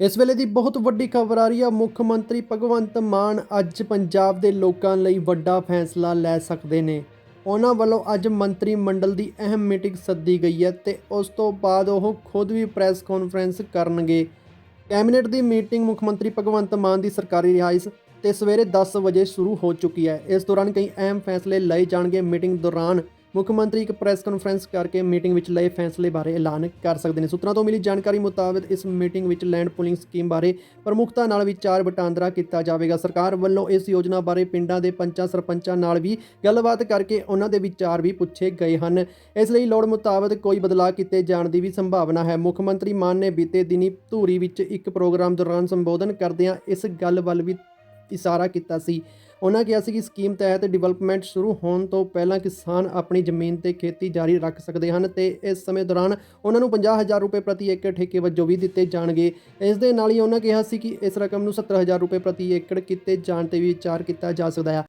ਇਸ ਵੇਲੇ ਦੀ ਬਹੁਤ ਵੱਡੀ ਖਬਰ ਆ ਰਹੀ ਆ। ਮੁੱਖ ਮੰਤਰੀ ਭਗਵੰਤ ਮਾਨ ਅੱਜ ਪੰਜਾਬ ਦੇ ਲੋਕਾਂ ਲਈ ਵੱਡਾ ਫੈਸਲਾ ਲੈ ਸਕਦੇ ਨੇ। ਉਹਨਾਂ ਵੱਲੋਂ ਅੱਜ ਮੰਤਰੀ ਮੰਡਲ ਦੀ ਅਹਿਮ ਮੀਟਿੰਗ ਸੱਦੀ ਗਈ ਹੈ ਤੇ ਉਸ ਤੋਂ ਬਾਅਦ ਉਹ ਖੁਦ ਵੀ ਪ੍ਰੈਸ ਕਾਨਫਰੰਸ ਕਰਨਗੇ। ਕੈਬਨਿਟ ਦੀ ਮੀਟਿੰਗ ਮੁੱਖ ਮੰਤਰੀ ਭਗਵੰਤ ਮਾਨ ਦੀ ਸਰਕਾਰੀ ਰਿਹਾਇਸ਼ ਤੇ ਸਵੇਰੇ 10 ਵਜੇ ਸ਼ੁਰੂ ਹੋ ਚੁੱਕੀ ਹੈ। ਇਸ ਦੌਰਾਨ ਕਈ ਅਹਿਮ ਫੈਸਲੇ ਲਏ ਜਾਣਗੇ। ਮੀਟਿੰਗ ਦੌਰਾਨ ਮੁੱਖ ਮੰਤਰੀ ਇੱਕ ਪ੍ਰੈਸ ਕਾਨਫਰੰਸ ਕਰਕੇ ਮੀਟਿੰਗ ਵਿੱਚ ਲਏ ਫੈਸਲੇ ਬਾਰੇ ਐਲਾਨ ਕਰ ਸਕਦੇ ਨੇ। ਸੂਤਰਾਂ ਤੋਂ ਮਿਲੀ ਜਾਣਕਾਰੀ ਮੁਤਾਬਕ ਇਸ ਮੀਟਿੰਗ ਵਿੱਚ ਲੈਂਡ ਪੂਲਿੰਗ ਸਕੀਮ ਬਾਰੇ ਪ੍ਰਮੁੱਖਤਾ ਨਾਲ ਵਿਚਾਰ ਵਟਾਂਦਰਾ ਕੀਤਾ ਜਾਵੇਗਾ। ਸਰਕਾਰ ਵੱਲੋਂ ਇਸ ਯੋਜਨਾ ਬਾਰੇ ਪਿੰਡਾਂ ਦੇ ਪੰਚਾਂ ਸਰਪੰਚਾਂ ਨਾਲ ਵੀ ਗੱਲਬਾਤ ਕਰਕੇ ਉਹਨਾਂ ਦੇ ਵਿਚਾਰ ਵੀ ਪੁੱਛੇ ਗਏ ਹਨ। ਇਸ ਲਈ ਲੋੜ ਮੁਤਾਬਕ ਕੋਈ ਬਦਲਾਅ ਕੀਤੇ ਜਾਣ ਦੀ ਵੀ ਸੰਭਾਵਨਾ ਹੈ। ਮੁੱਖ ਮੰਤਰੀ ਮਾਨ ਨੇ ਬੀਤੇ ਦਿਨੀ ਧੂਰੀ ਵਿੱਚ ਇੱਕ ਪ੍ਰੋਗਰਾਮ ਦੌਰਾਨ ਸੰਬੋਧਨ ਕਰਦਿਆਂ ਇਸ ਗੱਲ ਵੱਲ ਵੀ ਇਸ਼ਾਰਾ ਕੀਤਾ ਸੀ। ਉਹਨਾਂ ਕਿਹਾ ਸੀ ਕਿ ਸਕੀਮ ਤਹਿਤ ਡਿਵੈਲਪਮੈਂਟ ਸ਼ੁਰੂ ਹੋਣ ਤੋਂ ਪਹਿਲਾਂ ਕਿਸਾਨ ਆਪਣੀ ਜ਼ਮੀਨ ਤੇ ਖੇਤੀ ਜਾਰੀ ਰੱਖ ਸਕਦੇ ਹਨ ਤੇ ਇਸ ਸਮੇਂ ਦੌਰਾਨ ਉਹਨਾਂ ਨੂੰ 50000 ਰੁਪਏ ਪ੍ਰਤੀ ਏਕੜ ਠੇਕੇ ਵਜੋਂ ਵੀ ਦਿੱਤੇ ਜਾਣਗੇ। ਇਸ ਦੇ ਨਾਲ ਹੀ ਉਹਨਾਂ ਕਿਹਾ ਸੀ ਕਿ ਇਸ ਰਕਮ ਨੂੰ 70000 ਰੁਪਏ ਪ੍ਰਤੀ ਏਕੜ ਕੀਤੇ ਜਾਣ ਤੇ ਵੀ ਵਿਚਾਰ ਕੀਤਾ ਜਾ ਸਕਦਾ ਹੈ।